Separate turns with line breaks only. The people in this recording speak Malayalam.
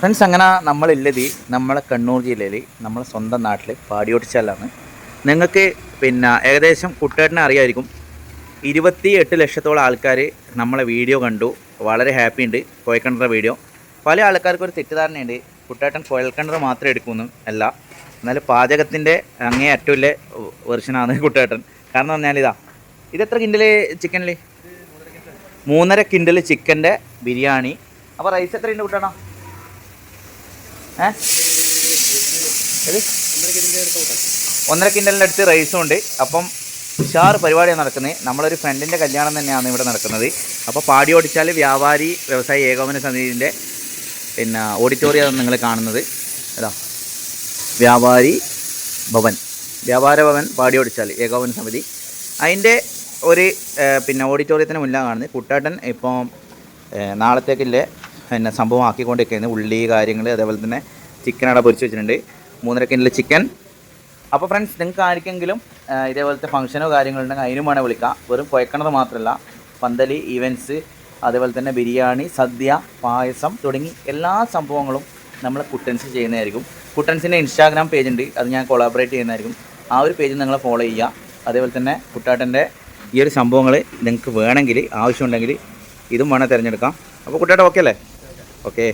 ഫ്രണ്ട്സ് അങ്ങനെ നമ്മളുള്ളത് നമ്മളെ കണ്ണൂർ ജില്ലയിൽ നമ്മളെ സ്വന്തം നാട്ടിൽ പാടിയോട്ടിച്ചാലാണ് നിങ്ങൾക്ക് പിന്നെ ഏകദേശം കുട്ടേട്ടനെ അറിയായിരിക്കും. ഇരുപത്തി എട്ട് ലക്ഷത്തോളം ആൾക്കാർ നമ്മളെ വീഡിയോ കണ്ടു. വളരെ ഹാപ്പി ഉണ്ട്. കോയക്കണ്ടറ വീഡിയോ. പല ആൾക്കാർക്കും ഒരു തെറ്റിദ്ധാരണയുണ്ട്. കുട്ടേട്ടൻ കോയൽക്കണ്ടറ മാത്രമേ എടുക്കുന്നു അല്ല. എന്നാൽ പാചകത്തിന്റെ അങ്ങേ അറ്റമില്ല വെർഷനാണ് കുട്ടേട്ടൻ. കാരണം പറഞ്ഞാൽ ഇതാ ഇത് എത്ര കിൻഡൽ ചിക്കനിൽ മൂന്നര കിൻഡൽ ചിക്കന്റെ ബിരിയാണി. അപ്പോൾ റൈസ് എത്രയുണ്ട് കുട്ടേട്ടാ? ഒന്നര കിൻഡലിന്റെ അടുത്ത് റൈസും ഉണ്ട്. അപ്പം ഉഷാർ പരിപാടിയാണ് നടക്കുന്നത്. നമ്മളൊരു ഫ്രണ്ടിന്റെ കല്യാണം തന്നെയാണ് ഇവിടെ നടക്കുന്നത്. അപ്പോൾ പാടി ഓടിച്ചാൽ വ്യാപാരി വ്യവസായി ഏകോപന സമിതിന്റെ പിന്നെ ഓഡിറ്റോറിയം നിങ്ങൾ കാണുന്നത്. അതാ. വ്യാപാരി ഭവൻ. വ്യാപാര ഭവൻ പാടി ഓടിച്ചാൽ ഏകോപന സമിതി. അതിന്റെ ഒരു പിന്നെ ഓഡിറ്റോറിയത്തിന് മുന്നിലാണ് കാണുന്നത്. കുട്ടാട്ടൻ ഇപ്പം നാളത്തേക്കില്ലേ പിന്നെ സംഭവം ആക്കിക്കൊണ്ടിരിക്കുന്നത് ഉള്ളി കാര്യങ്ങൾ അതേപോലെ തന്നെ ചിക്കൻ അവിടെ പൊരിച്ച് വെച്ചിട്ടുണ്ട്. മൂന്നര കിലോ ചിക്കൻ അപ്പോൾ ഫ്രണ്ട്സ് നിങ്ങൾക്ക് ആർക്കെങ്കിലും ഇതേപോലത്തെ ഫംഗ്ഷനോ കാര്യങ്ങളുണ്ടെങ്കിൽ അതിനും വേണേൽ വിളിക്കാം. വെറും കുഴക്കണത് മാത്രമല്ല. പന്തലി ഈവന്റ്സ് അതേപോലെ തന്നെ ബിരിയാണി സദ്യ പായസം തുടങ്ങി എല്ലാ സംഭവങ്ങളും നമ്മൾ കുട്ടൻസ് ചെയ്യുന്നതായിരിക്കും. കുട്ടൻസിന്റെ ഇൻസ്റ്റാഗ്രാം പേജ് ഉണ്ട്. അത് ഞാൻ കൊളാബറേറ്റ് ചെയ്യുന്നതായിരിക്കും. ആ ഒരു പേജ് നിങ്ങൾ ഫോളോ ചെയ്യുക. അതേപോലെ തന്നെ കുട്ടാട്ടന്റെ ഈ ഒരു സംഭവങ്ങൾ നിങ്ങൾക്ക് വേണമെങ്കിൽ ആവശ്യമുണ്ടെങ്കിൽ ഇതും വേണേൽ തിരഞ്ഞെടുക്കാം. അപ്പോൾ കുട്ടാട്ട ഓക്കെ അല്ലേ? ഓക്കെ